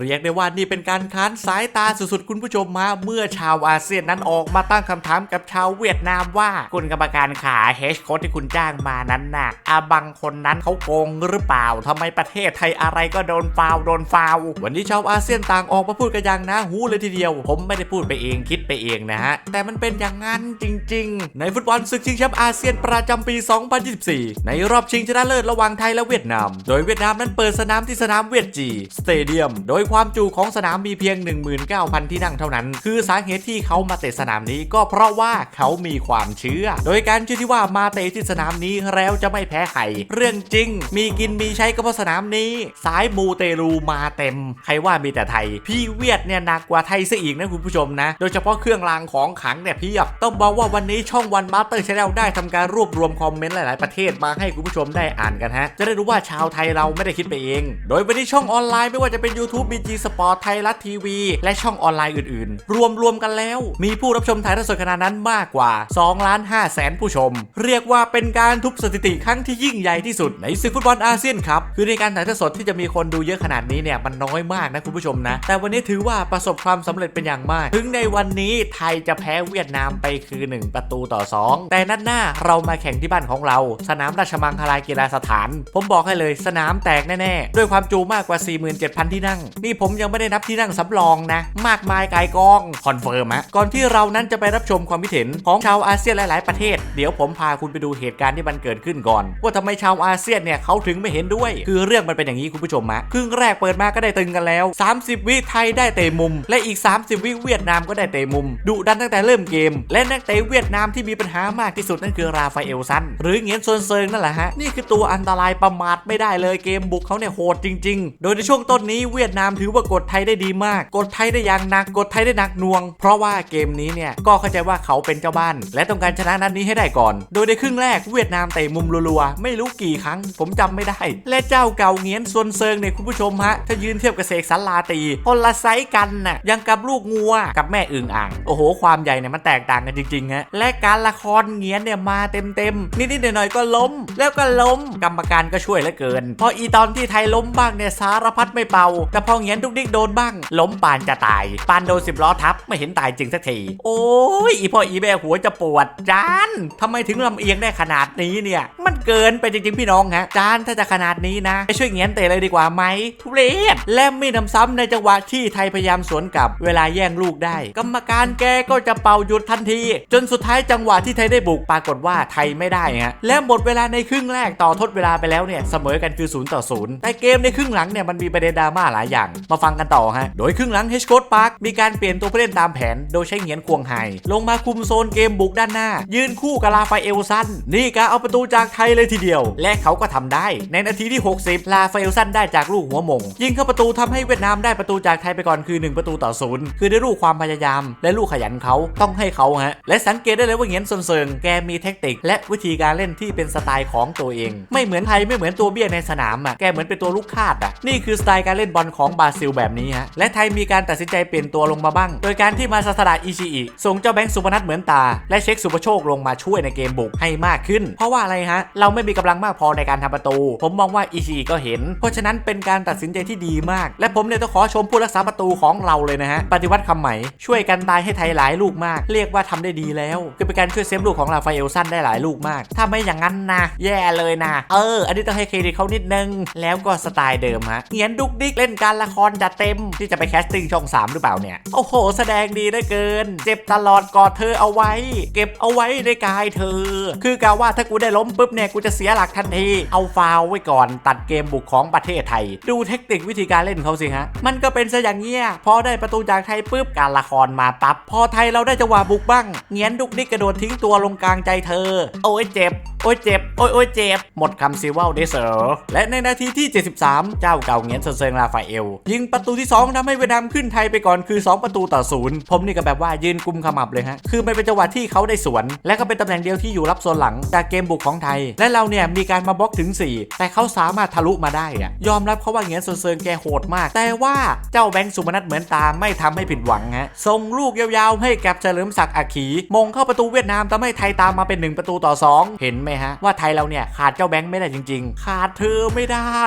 เรียกได้ว่านี่เป็นการค้านสายตาสุดๆ คุณผู้ชมมาเมื่อชาวอาเซียนนั้นออกมาตั้งคำถามกับชาวเวียดนามว่า คุณกรรมการขาเฮชโค้ดที่คุณจ้างมานั้นน่ะอาบางคนนั้นเขาโกงหรือเปล่าทำไมประเทศไทยอะไรก็โดนฟาวโดนฟาววันนี้ชาวอาเซียนต่างออกมาพูดกันอย่างนะหูเลยทีเดียว ผมไม่ได้พูดไปเองคิดไปเองนะฮะแต่มันเป็นอย่างนั้นจริง ๆ ในฟุตบอลศึกชิงแชมป์อาเซียนประจำปี 2024 ในรอบชิงชนะเลิศระหว่างไทยและเวียดนาม โดยเวียดนามนั้นเปิดสนามที่สนามเวียดจีสเตเดียม โดยความจุของสนามมีเพียง 19,000 ที่นั่งเท่านั้น คือสาเหตุที่เขามาเตะสนามนี้ก็เพราะว่าเขามีความเชื่อ โดยการเชื่อที่ว่ามาเตะที่สนามนี้แล้วจะไม่แพ้ใครเรื่องจริง มีกินมีใช้ก็เพราะสนามนี้ สายมูเตลูมาเต็ม ใครว่ามีแต่ไทย พี่เวียดเนี่ยหนักกว่าไทยซะอีกนะคุณผู้ชมนะ โดยเฉพาะเครื่องรางของขลังเนี่ยเพียบต้องบอกว่าวันนี้ช่องวันมาสเตอร์ชาแนลได้ทำการรวบรวมคอมเมนต์หลายๆประเทศมาให้คุณผู้ชมได้อ่านกันฮะจะได้รู้ว่าชาวไทยเราไม่ได้คิดไปเอง โดยวันนี้ช่องออนไลน์ไม่ว่าจะเป็น YouTube BG Sport ไทยรัฐทีวี และช่องออนไลน์อื่นๆ รวมรวมกันแล้ว มีผู้รับชมถ่ายทอดสดขนาดนั้นมากกว่า2ล้าน5แสนผู้ชม เรียกว่าเป็นการทุบสถิติครั้งที่ยิ่งใหญ่ที่สุดในศึกฟุตบอลอาเซียนครับคือในการถ่ายทอดสดที่จะมีคนดูเยอะขนาดนี้เนี่ยมันน้อยมากนะคุณผู้ชมนะ แต่วันนี้ถือว่าประสบความสำเร็จเป็นอย่างมาก ถึงในวันนี้ไทยจะแพ้เวียดนามไปคือ 1 ประตูต่อ 2 แต่นัดหน้าเรามาแข่งที่บ้านของเรา สนามราชมังคลากีฬาสถาน ผมบอกให้เลยสนามแตกแน่ๆ ด้วยความจุมากกว่า 47,000 ที่นั่งนี่ผมยังไม่ได้นับที่นั่งสำรองนะ มากมายกายกองคอนเฟิร์มฮะก่อนที่เรานั้นจะไปรับชมความคิดเห็นของชาวอาเซียนหลาย ๆ ประเทศ เดี๋ยวผมพาคุณไปดูเหตุการณ์ที่มันเกิดขึ้นก่อน ว่าทำไมชาวอาเซียนเนี่ยเขาถึงไม่เห็นด้วย คือเรื่องมันเป็นอย่างนี้คุณผู้ชมฮะครึ่งแรกเปิดมาก็ได้ตึงกันแล้ว 30 วิไทยได้เตะมุม และอีก 30 วิเวียดนามก็ได้เตะมุมดุดันตั้งแต่เริ่มเกม และนักเตะเวียดนามที่มีปัญหามากที่สุดนั่นคือราฟาเอลซันหรือเงียนซวนเซิงนั่นแหละฮะนี่คือตัวอันตรายประมาทไม่ได้เลยเกมบุกเขาเนี่ยโหดจริง ๆ โดยในช่วงต้นนี้เวียดนามถือว่ากดไทยได้ดีมาก กดไทยได้อย่างหนักกดไทยได้หนักหน่วง เพราะว่าเกมนี้เนี่ยก็เข้าใจว่าเขาเป็นเจ้าบ้าน และต้องการชนะนัดนี้ให้ได้ก่อน โดยในครึ่งแรกเวียดนามเตะมุมรัวๆไม่รู้กี่ครั้ง ผมจำไม่ได้ และเจ้าเก่าเงียนซวนเซิงเนี่ยคุณผู้ชมฮะถ้ายืนเทียบกับเสกสรรลาตีคนละไซส์กันน่ะยังกับลูกงัวกับแม่อึ่งอ่างโอ้โห ความใหญ่เนี่ยมันแตกต่างกันจริงๆฮะและการละครเงียนเนี่ยมาเต็มๆนิดๆหน่อยๆก็ล้ม แล้วก็ล้มกรรมการก็ช่วยเหลือเกิน พออีตอนที่ไทยล้มบ้างเนี่ยสารพัดไม่เป่าแต่พอเหงียนทุกดิกโดนบ้าง ล้มปานจะตาย ปานโดนสิบล้อทับไม่เห็นตายจริงสักที โอ้ยอีพ่ออีแม่หัวจะปวดจานทำไมถึงลำเอียงได้ขนาดนี้เนี่ย มันเกินไปจริงๆพี่น้องฮะจานถ้าจะขนาดนี้นะไปช่วยเงียนเตะเลยดีกว่าไหมทุเรศและมีนำซ้ำในจังหวะที่ไทยพยายามสวนกลับเวลาแย่งลูกได้ กรรมการแกก็จะเป่าหยุดทันที จนสุดท้ายจังหวะที่ไทยได้บุกปรากฏว่าไทยไม่ได้ฮะและหมดเวลาในครึ่งแรกต่อทดเวลาไปแล้วเนี่ยเสมอกันคือ0ต่อ0แต่เกมในครึ่งหลังเนี่ยมันมีประเด็นดราม่าหลายอย่างมาฟังกันต่อฮะ โดยครึ่งหลังเฮชโคดปาร์คมีการเปลี่ยนตัวผู้เล่นตามแผน โดยใช้เหงียนควงไฮลงมาคุมโซนเกมบุกด้านหน้า ยืนคู่กับลาฟาเอลซัน นี่การเอาประตูจากไทยเลยทีเดียว และเขาก็ทำได้ ในนาทีที่ 60 ลาฟาเอลซันได้จากลูกหัวมง ยิงเข้าประตูทำให้เวียดนามได้ประตูจากไทยไปก่อนคือ 1 ประตูต่อศูนย์คือได้ลูกความพยายาม และลูกขยันเขาต้องให้เขาฮะและสังเกตได้เลยว่าเหงียนซนเซิงแกมีเทคนิคและวิธีการเล่นที่เป็นสไตล์ของตัวเอง ไม่เหมือนไทยไม่เหมือนตัวเบี้ยในสนามอะแกเหมือนเป็นตัวลูกคาดอะนี่คือสไตล์การเล่นบอลของบาซิลแบบนี้ฮะ และไทยมีการตัดสินใจเปลี่ยนตัวลงมาบ้าง โดยการที่มาซาสดาอิชิอิส่งเจ้าแบงค์สุพนัทเหมือนตา และเช็คสุปโชคลงมาช่วยในเกมบุกให้มากขึ้น เพราะว่าอะไรฮะ เราไม่มีกำลังมากพอในการทำประตู ผมมองว่าอิชิอิก็เห็น เพราะฉะนั้นเป็นการตัดสินใจที่ดีมาก และผมเนี่ยต้องขอชมผู้รักษาประตูของเราเลยนะฮะ ปฏิวัติคำใหม่ช่วยกันตายให้ไทยหลายลูกมาก เรียกว่าทำได้ดีแล้วคือเป็นการช่วยเซฟลูกของลาฟาเอลซันได้หลายลูกมาก ถ้าไม่อย่างนั้นนะแย่เลยนะ เออ อันนี้ต้องให้เครดิตเขานิดนึง แล้วก็สไตล์เดิมฮะเหียนดุกดิกเล่นการละคครจัดเต็มที่จะไปแคสติ้งช่อง 3 หรือเปล่าเนี่ย โอ้โห แสดงดีเหลือเกิน เจ็บตลอดกอดเธอเอาไว้ เก็บเอาไว้ในกายเธอ คือกาว่าถ้ากูได้ล้มปุ๊บเนี่ยกูจะเสียหลักทันที เอาฟาวไว้ก่อนตัดเกมบุกของประเทศไทย ดูเทคนิควิธีการเล่นเขาสิฮะ มันก็เป็นซะอย่างเงี้ยพอได้ประตูจากไทยปุ๊บการละครมาปั๊บพอไทยเราได้จังหวะบุกบ้างเงียนดุกดิกกระโดดทิ้งตัวลงกลางใจเธอ โอ้ยเจ็บ โอ้ยเจ็บ โอ้ยโอ้ยเจ็บ หมดคำซิว่าวเดเซอร์และในนาทีที่ 73 เจ้าเก่าเงียนเซอร์เซิงราฟาเอล ยิงประตูที่ 2ทำให้เวียดนามขึ้นไทยไปก่อนคือ 2 ประตูต่อศูนย์ผมนี่ก็แบบว่ายืนกุมขมับเลยฮะ คือมันเป็นจังหวะที่เขาได้สวน และก็เป็นตำแหน่งเดียวที่อยู่รับโซนหลังจากเกมบุกของไทย และเราเนี่ยมีการมาบล็อกถึง 4 แต่เขาสามารถทะลุมาได้อะยอมรับเขาว่าเงียนเซงเซงแกโหดมาก แต่ว่าเจ้าแบงค์สุมนัทเหมือนตาไม่ทำให้ผิดหวังฮะส่งลูกยาวๆ ให้กับเฉลิมศักดิ์อัคขีมงเข้าประตูเวียดนามทำให้ไทยตามมาเป็น 1 ประตูต่อ 2 เห็นไหมฮะว่าไทยเราเนี่ยขาดเจ้าแบงค์ไม่ได้จริง ๆ ขาดเธอไม่ได้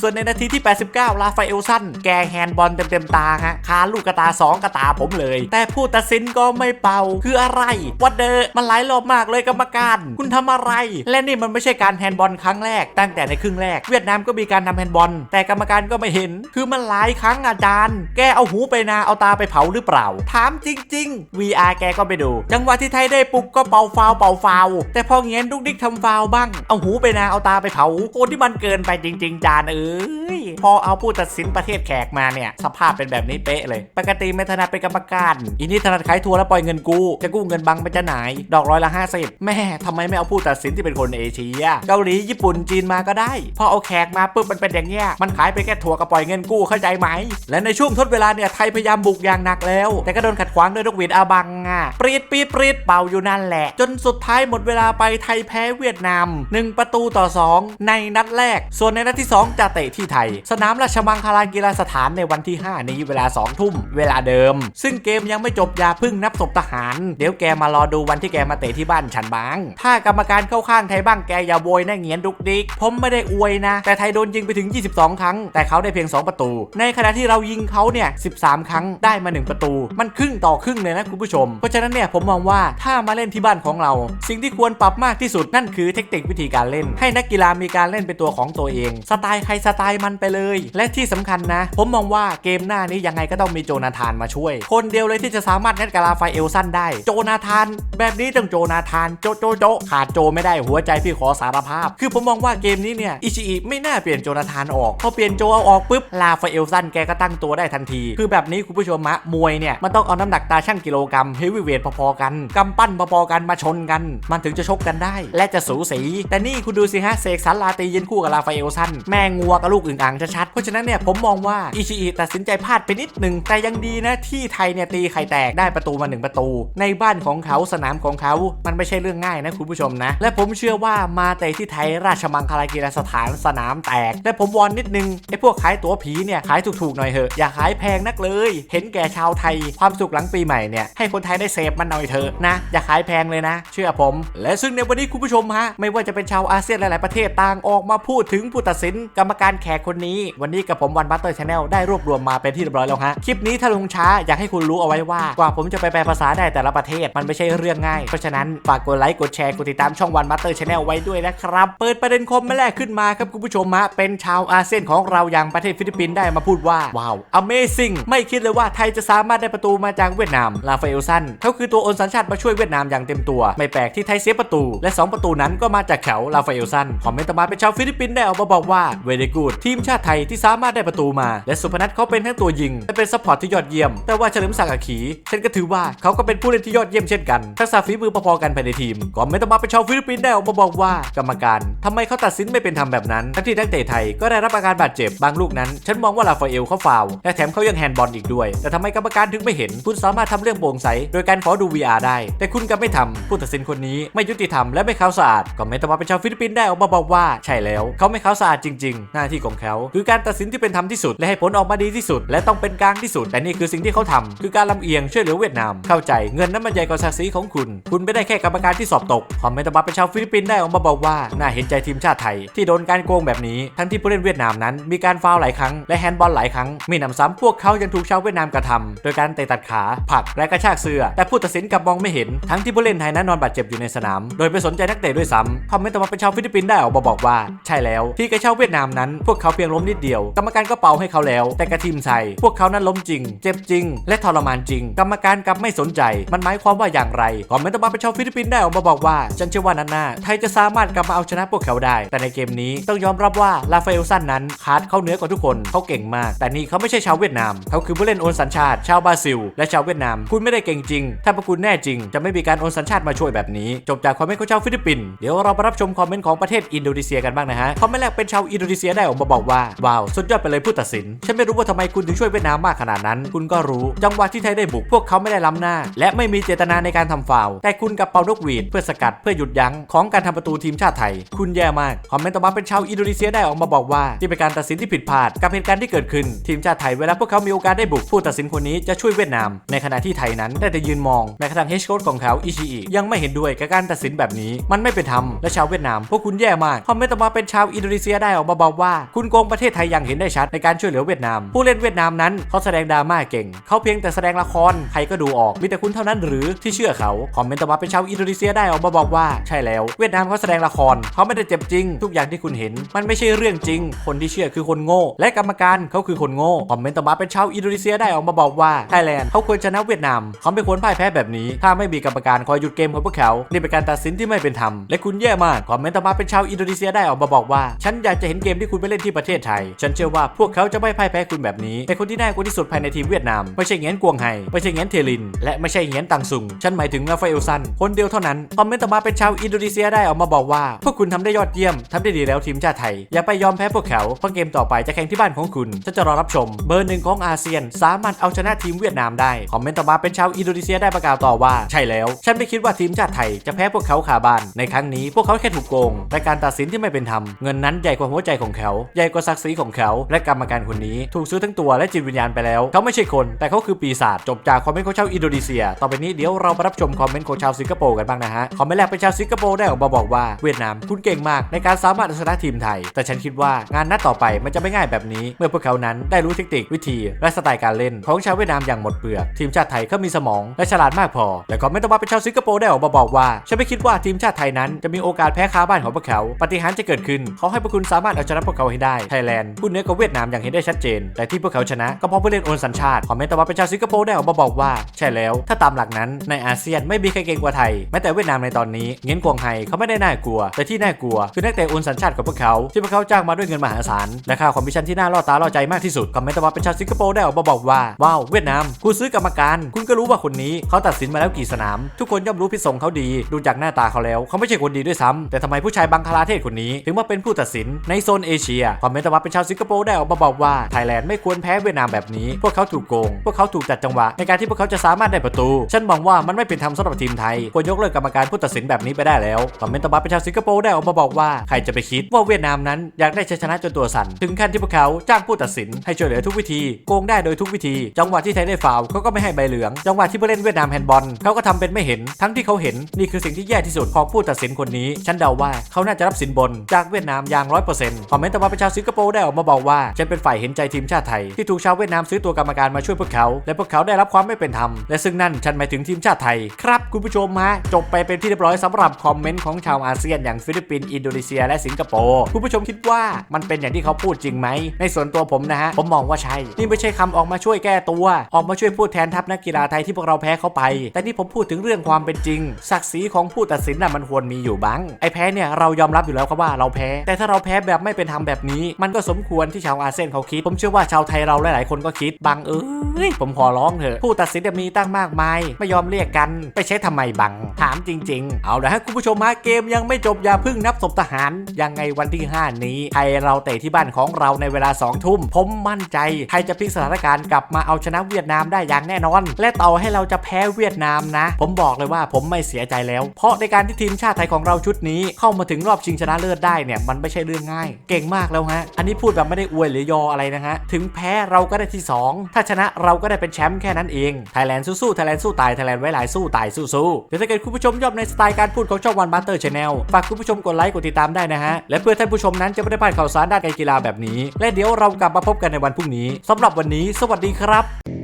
ส่วนในนาทีที่ 89 ลาฟาเอลสัน แกแฮนด์บอลเต็มๆตาฮะคาลูกกระตา 2 กระตาผมเลย แต่ผู้ตัดสินก็ไม่เป่า คืออะไรวัดเดอร์มันหลายรอบมากเลยกรรมการ คุณทำอะไร และนี่มันไม่ใช่การแฮนด์บอลครั้งแรก ตั้งแต่ในครึ่งแรก เวียดนามก็มีการทำแฮนด์บอล แต่กรรมการก็ไม่เห็น คือมันหลายครั้งอาจารย์ แกเอาหูไปนาเอาตาไปเผาหรือเปล่า ถามจริง ๆ VR แกก็ไปดู จังหวะที่ไทยได้ปุกก็เป่าฟาวเป่าฟาวแต่พอเงี้ยดุกดิกทำฟาวบ้าง เอาหูไปนาเอาตาไปเผาโคนที่มันเกินไปจริง ๆ จานเอ้ยพอเอาผู้ตัดสินประเทศแขกมาเนี่ย สภาพเป็นแบบนี้เป๊ะเลย ปกติไม่ถนัดเป็นกรรมการอีนี่ถนัดขายทัวร์แล้วปล่อยเงินกู้จะกู้เงินบังไปจะไหนดอกร้อยละห้าสิบแม่ทำไมไม่เอาผู้ตัดสินที่เป็นคนเอเชียเกาหลีญี่ปุ่นจีนมาก็ได้ พอเอาแขกมาปุ๊บมันเป็นอย่างเงี้ยมันขายไปแค่ถั่วกับปล่อยเงินกู้เข้าใจไหม และในช่วงทดเวลาเนี่ยไทยพยายามบุกอย่างหนักแล้ว แต่ก็โดนขัดขวางด้วยนกหวีดอาบังอะปรีดปีดปรีดเป่าอยู่นั่นแหละ จนสุดท้ายหมดเวลาไปไทยแพ้เวียดนาม1ประตูต่อ 2 ในนัดแรก ส่วนในนัดที่ 2 จะเตะที่ไทย สนามราชมังคลากีฬาสถานในวันที่ 5 นี้เวลา 2 ทุ่ม เวลาเดิม ซึ่งเกมยังไม่จบยาพึ่งนับศพทหาร เดี๋ยวแกมารอดูวันที่แกมาเตะที่บ้านฉันบ้าง ถ้ากรรมการเข้าข้างไทยบ้างแกอย่าโวยนะเงียนดุกดิก ผมไม่ได้อวยนะ แต่ไทยโดนยิงไปถึง 22 ครั้ง แต่เขาได้เพียง 2 ประตู ในขณะที่เรายิงเขาเนี่ย 13 ครั้งได้มา 1 ประตู มันครึ่งต่อครึ่งเลยนะคุณผู้ชม เพราะฉะนั้นเนี่ยผมมองว่าถ้ามาเล่นที่บ้านของเรา สิ่งที่ควรปรับมากที่สุดนั่นคือเทคนิควิธีการเล่นให้นักกีฬามีการเล่นเป็นตัวของตัวเอง สไตล์ใครสไตล์มันไปเลย และที่สำคัญนะ ผมมองว่าเกมหน้านี้ยังไงก็ต้องมีโจนาธานมาช่วย คนเดียวเลยที่จะสามารถงัดกาลาไฟเอลสันได้ โจนาธาน แบบนี้ต้องโจนาธานโจโจโจขาดโจไม่ได้หัวใจพี่ขอสารภาพ คือผมมองว่าเกมนี้เนี่ยอิชิอิไม่น่าเปลี่ยนโจนาธานออกพอเปลี่ยนโจเอาออกปุ๊บลาไฟเอลสันแกก็ตั้งตัวได้ทันที คือแบบนี้คุณผู้ชมมะมวยเนี่ยมันต้องเอาน้ำหนักตาช่างกิโลกรัมเฮฟวีเวทพอๆกันกำปั้นพอๆกันมาชนกัน มันถึงจะชกกันได้ และจะสูสี แต่นี่คุณดูสิฮะเสกสรรลาตียืนคู่กับลาฟาเอลสันแม่งัวกับลูกอึ่งอ่างชัดๆเพราะฉะนั้นเนี่ยผมมองว่าอิชิอิตัดสินใจพลาดไปนิดหนึ่งแต่ยังดีนะที่ไทยเนี่ยตีไข่แตกได้ประตูมาหนึ่งประตู ในบ้านของเขาสนามของเขามันไม่ใช่เรื่องง่ายนะคุณผู้ชมนะ และผมเชื่อว่ามาเตะที่ไทยราชมังคลากีฬาสถานสนามแตก และผมวอนนิดนึงไอ้พวกขายตั๋วผีเนี่ยขายถูกๆหน่อยเถอะอย่าขายแพงนักเลย เห็นแก่ชาวไทยความสุขหลังปีใหม่เนี่ยให้คนไทยได้เสพมันหน่อยเถอะนะอย่าขายแพงเลยนะ เชื่อผม และซึ่งในวันนี้คุณผู้ชมฮะไม่ว่าจะเป็นชาวอาเซียนหลาย ๆ ประเทศต่างออกมาพูดถึงผู้ตัดสินกรรมการแขกคนนี้ วันนี้กับผมวันบัตเตอร์ชาแนลได้รวบรวมมาเป็นที่เรียบร้อยแล้วฮะ คลิปนี้ถ้าลงช้าอยากให้คุณรู้เอาไว้ว่ากว่าผมจะไปแปลภาษาได้แต่ละประเทศมันไม่ใช่เรื่องง่าย เพราะฉะนั้นฝากกดไลค์กดแชร์กดติดตามช่องวันบัตเตอร์ชาแนลไว้ด้วยนะครับเปิดประเด็นคมม่แรกขึ้นมาครับคุณผู้ชมฮะเป็นชาวอาเซียนของเราอย่างประเทศฟิลิปปินส์ได้มาพูดว่าว้าว Amazing ไม่คิดเลยว่าไทยจะสามารถได้ประตูมาจากเวียดนามลาฟาเอลซันเขาคือตัวโอนสัญชาติมาช่วยเวียดนามอย่างเต็มตัว ไม่แปลกที่ไทยเสียประตู และ 2 ประตูนั้นก็มาจากเขาลาฟาเอลซันคอมเมนต์ต่อมาเป็นชาวฟิลิปปินส์ได้ออกมาบอกว่าเวเดกูดทีมชาติไทยที่สามารถได้ประตูมา และสุพนัทเขาเป็นทั้งตัวยิงและเป็นซัพพอร์ตที่ยอดเยี่ยม แต่ว่าเฉลิมศักดิ์อัคขีฉันก็ถือว่าเขาก็เป็นผู้เล่นที่ยอดเยี่ยมเช่นกันทักษะฝีมือพอๆกันภายในทีมคอมเมนต์ต่อมาเป็นชาวฟิลิปปินส์ได้ออกมาบอกว่ากรรมการทำไมเขาตัดสินไม่เป็นธรรมแบบนั้นทั้งที่นักเตะไทยก็ได้รับอาการบาดเจ็บบางลูกนั้น ฉันมองว่าลาฟาเอลเขาฟาวและแถมเขายังแฮนด์บอลอีกด้วย แต่ทำไมกรรมการถึงไม่เห็น คุณสามารถทำเรื่องโปร่งใสโดยการขอดู VR ได้ แต่คุณกลับไม่ทำผู้ตัดสินคนนี้ไม่ยุติธรรมและไม่ขาสะอาดคอมเมต์ต่อมาเป็นชาวฟิลิลิปปินส์ได้ออกมาบอกว่าใช่แล้ว เขาไม่เขาสะอาดจริง ๆ หน้าที่ของเขา คือการตัดสินที่เป็นธรรมที่สุดและให้ผลออกมาดีที่สุด และต้องเป็นกลางที่สุด แต่นี่คือสิ่งที่เขาทำคือการลำเอียงช่วยเหลือเวียดนาม เข้าใจเงินนั้นมันใหญ่กว่าศักดิ์ศรีของคุณ คุณไม่ได้แค่กรรมการที่สอบตกคอมเมนต์ต่อมาเป็นชาวฟิลิปปินส์ได้ออกมาบอกว่าน่าเห็นใจทีมชาติไทย ที่โดนการโกงแบบนี้ทั้งที่ผู้เล่นเวียดนามนั้นมีการฟาวหลายครั้งและแฮนด์บอลหลายครั้งมีหนำซ้ำพวกเขายังถูกชาวเวียดนามกระทำโดยการเตะตัดขาผักและกระชากเสื้อ แต่ผู้ตัดสินกลับมองไม่เห็นทั้งที่ผู้เล่นไทยนั้นนอนบาดเจ็บอยู่ในสนาม โดยไม่สนใจนักเตะด้วยซ้ำคอมเมนต์ต่อมาเป็นาวฟิลิปปินส์ได้ออกมาบอกว่า ใช่แล้ว ที่กระเช้าเวียดนามนั้น พวกเขาเพียงล้มนิดเดียว กรรมการก็เป่าให้เขาแล้ว แต่กระทีมไทยพวกเขานั้นล้มจริง เจ็บจริง และทรมานจริง กรรมการกลับไม่สนใจ มันหมายความว่าอย่างไรคอมเมนต์ต่อมาเป็นชาวฟิลิปปินส์ได้ออกมาบอกว่าฉันเชื่อว่านันหน้าไทยจะสามารถกลับมาเอาชนะพวกเขาได้ แต่ในเกมนี้ต้องยอมรับว่าลาฟาเอลซันนั้นคาดเขาเหนือกว่าทุกคนเขาเก่งมาก แต่นี่เขาไม่ใช่ชาวเวียดนาม เขาคือผู้เล่นโอนสัญชาติ ชาวบราซิล และชาวเวียดนาม คุณไม่ได้เก่งจริง ถ้าพวกคุณแน่จริง จะไม่มีการโอนสัญชาติมาช่วยแบบนี้ จบจากคอมเมนของชาวฟิลิปปินส์เดี๋ยวเราไปรับชมคอมเมนต์มนต์ของประเทศอินโดนีเซียกันบ้างนะฮะคอมเมนต์แรกเป็นชาวอินโดนีเซียได้ออกมาบอกว่าว้าวสุดยอดไปเลยผู้ตัดสิน ฉันไม่รู้ว่าทำไมคุณถึงช่วยเวียดนามมากขนาดนั้น คุณก็รู้ จังหวะที่ไทยได้บุกพวกเขาไม่ได้ล้ำหน้า และไม่มีเจตนาในการทำฟาวแต่คุณกับเปานกหวีดเพื่อสกัดเพื่อหยุดยั้งของการทำประตูทีมชาติไทย คุณแย่มากคอมเมนต์ต่อมาเป็นชาวอินโดนีเซียได้ออกมาบอกว่าที่เป็นการตัดสินที่ผิดพลาดกับเหตุการณ์ที่เกิดขึ้น ทีมชาติไทยเวลาพวกเขามีโอกาสได้บุกผู้ตัดสินคนนี้จะช่วยเวียดนาม ในขณะที่ไทยนั้นได้แต่ยืนมองแม้กระทั่งเฮชโค้ชของเขาอิชิอิยังไม่เห็นด้วยกับการตัดสินแบบนี้ มันไม่เป็นธรรมและชาวเวียดนามพวกคุณแย่มากคอมเมนต์ต่อมาเป็นชาวอินโดนีเซียได้ออกมาบอกว่า คุณโกงประเทศไทยอย่างเห็นได้ชัดในการช่วยเหลือเวียดนาม ผู้เล่นเวียดนามนั้นเขาแสดงดราม่าเก่ง เขาเพียงแต่แสดงละครใครก็ดูออก มีแต่คุณเท่านั้นหรือที่เชื่อเขาคอมเมนต์ต่อมาเป็นชาวอินโดนีเซียได้ออกมาบอกว่าใช่แล้วเวียดนามเขาแสดงละครเขาไม่ได้เจ็บจริง ทุกอย่างที่คุณเห็น มันไม่ใช่เรื่องจริง คนที่เชื่อคือคนโง่ และกรรมการเขาคือคนโง่คอมเมนต์ต่อมาเป็นชาวอินโดนีเซียได้ออกมาบอกว่าไทยแลนด์เขาควรชนะเวียดนามเขาไม่ควรพ่ายแพ้แบบนี้ ถ้าไม่มีกรรมการคอยหยุดเกมของพวกเขานี่เป็นการตัดสินที่ไม่เป็นธรรมและคุณแย่มากคอมเมนต์ต่อมาเป็นชาวอินโดนีเซียได้ออกมาบอกว่า ฉันอยากจะเห็นเกมที่คุณไปเล่นที่ประเทศไทย ฉันเชื่อว่าพวกเขาจะไม่พ่ายแพ้คุณแบบนี้ แต่คนที่น่ากลัวที่สุดภายในทีมเวียดนาม ไม่ใช่เงียนกวงไฮไม่ใช่เงียนเทลิน และไม่ใช่เงียนตังซุง ฉันหมายถึงราฟาเอลซัน คนเดียวเท่านั้น คอมเมนต์ต่อมาเป็นชาวอินโดนีเซียได้ออกมาบอกว่า พวกคุณทำได้ยอดเยี่ยมทำได้ดีแล้วทีมชาติไทย อย่าไปยอมแพ้พวกเขา เพราะเกมต่อไปจะแข่งที่บ้านของคุณฉันจะรอรับชม เบอร์หนึ่งของอาเซียน สามารถเอาชนะทีมเวียดนามได้ คอมเมนต์ต่อมาเป็นชาวอินโดนีเซียได้ประกาศต่อว่า ใช่แล้ว ฉันไม่คิดว่าทีมชาติไทยจะแพ้พวกเขาขาบ้านในครั้งนี้พวกเขาแค่ถูกโกงแต่การตัดสินที่ไม่เป็นธรรม เงินนั้นใหญ่กว่าหัวใจของเขา ใหญ่กว่าศักดิ์ศรีของเขา และกรรมการคนนี้ ถูกซื้อทั้งตัวและจิตวิญญาณไปแล้ว เขาไม่ใช่คน แต่เขาคือปีศาจ จบจากคอมเมนต์ของชาวอินโดนีเซีย ต่อไปนี้เดี๋ยวเรามารับชมคอมเมนต์ของชาวสิงคโปร์กันบ้างนะฮะ คอมเมนต์แรกเป็นชาวสิงคโปร์ได้ออกมาบอกว่า เวียดนาม คุณเก่งมาก ในการสามารถเอาชนะทีมไทย แต่ฉันคิดว่างานนัดต่อไปมันจะไม่ง่ายแบบนี้ เมื่อพวกเขานั้นได้รู้เทคนิควิธี และสไตล์การเล่น ของชาวเวียดนามอย่างหมดเปลือก ทีมชาติไทยก็มีสมองและฉลาดมากพอและคอมเมนต์ต่อมาเป็นชาวสิงคโปร์ได้ออกมาบอกว่า ฉันไม่คิดว่าทีมชาติไทยนั้นจะมีโอกาสแพ้คาบ้านของพวกเขา ปฏิหารจะเกิดขึ้น เขาให้พวกคุณสามารถเอาชนะพวกเขาให้ได้ ไทยแลนด์ผู้เหนือกว่าเวียดนามอย่างเห็นได้ชัดเจน แต่ที่พวกเขาชนะก็เพราะผู้เล่นโอนสัญชาติ คอมเมนต์ต่อมาเป็นชาวสิงคโปร์ได้ออกมาบอกว่า ใช่แล้ว ถ้าตามหลักนั้นในอาเซียนไม่มีใครเก่งกว่าไทย แม้แต่เวียดนามในตอนนี้ เงินกวงไฮเขาไม่ได้น่ากลัว แต่ที่น่ากลัวคือนักเตะโอนสัญชาติของพวกเขา ที่พวกเขาจ้างมาด้วยเงินมหาศาล และค่าคอมมิชชั่นที่น่าล่อตาล่อใจมากที่สุด คอมเมนต์ต่อมาเป็นชาวสิงคโปร์ได้ออกมาบอกว่า ว้าว เวียดนาม คุณซื้อกรรมการ คุณก็รู้ว่าคนนี้เขาตัดสินมาแล้วกี่สนาม ทุกคนย่อมรู้พิษสงเขาดี ดูจากหน้าตาเขาแล้ว เขาไม่ใช่คนดีด้วยซ้ำแต่ทำไมผู้ชายบังคลาเทศคนนี้ ถึงมาเป็นผู้ตัดสินในโซนเอเชียคอมเมนต์ต่าเป็นชาวสิงคโปร์ได้ออกมาบอกว่าไทยแลนด์ไม่ควรแพ้เวียดนามแบบนี้ พวกเขาถูกโกง พวกเขาถูกจัดจังหวะในการที่พวกเขาจะสามารถได้ประตู ฉันมองว่ามันไม่เป็นธรรมสำหรับทีมไทยควรยกเลิกกรรมการผู้ตัดสินแบบนี้ไปได้แล้วคอมเมนต์ต่าเป็นชาวสิงคโปร์ได้ออกมาบอกว่าใครจะไปคิดว่าเวียดนามนั้นอยากได้ชัยชนะจนตัวสั่นถึงขั้นที่พวกเขาจ้างผู้ตัดสินให้ช่วยเหลือทุกวิธีโกงได้โดยทุกวิธี จังหวะที่ไทยได้ฟาวเขาก็ไม่ให้ใบเหลือง จังหวะที่ผู้เล่นเวียดนามแฮนด์บอลเขาก็ทำเป็นไม่เห็น ทั้งที่เขาเห็นนี่คือสิ่งที่แย่ที่สุดของผู้ตัดสินคนนี้ ฉันเดาว่าเขาน่าจะรับสินบนจากเวียดนามอย่างร้อยเปอร์เซ็นต์คอมเมนต์ต่อมาเป็นชาวสิงคโปร์ได้ออกมาบอกว่าฉันเป็นฝ่ายเห็นใจทีมชาติไทยที่ถูกชาวเวียดนามซื้อตัวกรรมการมาช่วยพวกเขา และพวกเขาได้รับความไม่เป็นธรรมและซึ่งนั่นฉันหมายถึงทีมชาติไทยครับคุณผู้ชมฮะจบไปเป็นที่เรียบร้อยสำหรับคอมเมนต์ของชาวอาเซียนอย่างฟิลิปปินส์อินโดนีเซีย และสิงคโปร์คุณผู้ชมคิดว่ามันเป็นอย่างที่เขาพูดจริงไหมในส่วนตัวผมนะฮะผมมองว่าใช่นี่ไม่ใช่คำออกมาช่วยแก้ตัว ออกมาช่วยพูดแทนทัพนักกีฬาไทยที่พวกเราแพ้เขาไป แต่นี่ผมพูดถึงเรื่องความเป็นจริง ศักดิ์ศรีของผู้ตัดสินน่ะมันควรมีอยู่บ้างไอ้แพ้เนี่ยเรายอมรับอยู่แล้วครับว่าเราแพ้ แต่ถ้าเราแพ้แบบไม่เป็นธรรมแบบนี้ มันก็สมควรที่ชาวอาเซียนเขาคิด ผมเชื่อว่าชาวไทยเราหลายๆคนก็คิดบางเอ้ยผมขอร้องเถอะผู้ตัดสินมีตั้งมากมาย ไม่ยอมเรียกกันไปใช้ทำไมบังถามจริง ๆ เอาละฮะคุณผู้ชมฮะเกมยังไม่จบอย่าพิ่งนับศพทหาร ยังไงวันที่ 5 นี้ไทยเราเตะที่บ้านของเราในเวลา2ทุ่มผมมั่นใจไทยจะพลิกสถานการณ์กลับมาเอาชนะเวียดนามได้อย่างแน่นอน และต่อให้เราจะแพ้เวียดนามนะ ผมบอกเลยว่าผมไม่เสียใจแล้ว เพราะในการที่ทีมชาติไทยของเราชุดนี้เข้ามาถึงรอบชิงชนะเลิศได้เนี่ยมันไม่ใช่เรื่องง่าย เก่งมากแล้วฮะ อันนี้พูดแบบไม่ได้อวยหรือยออะไรนะฮะ ถึงแพ้เราก็ได้ที่ 2 ถ้าชนะเราก็ได้เป็นแชมป์แค่นั้นเองไทยแลนด์สู้ๆไทยแลนด์สู้ตายไทยแลนด์ไว้หลายสู้ตายสู้ๆเดี๋ยวถ้าเกิดคุณผู้ชมชอบในสไตล์การพูดของช่องวันบัตเตอร์ชาแนลฝากคุณผู้ชมกดไลค์กดติดตามได้นะฮะและเพื่อท่านผู้ชมนั้นจะไม่ได้พลาดข่าวสารด้านการกีฬาแบบนี้ และเดี๋ยวเรากลับมาพบกันในวันพรุ่งนี้สำหรับวันนี้ สวัสดีครับ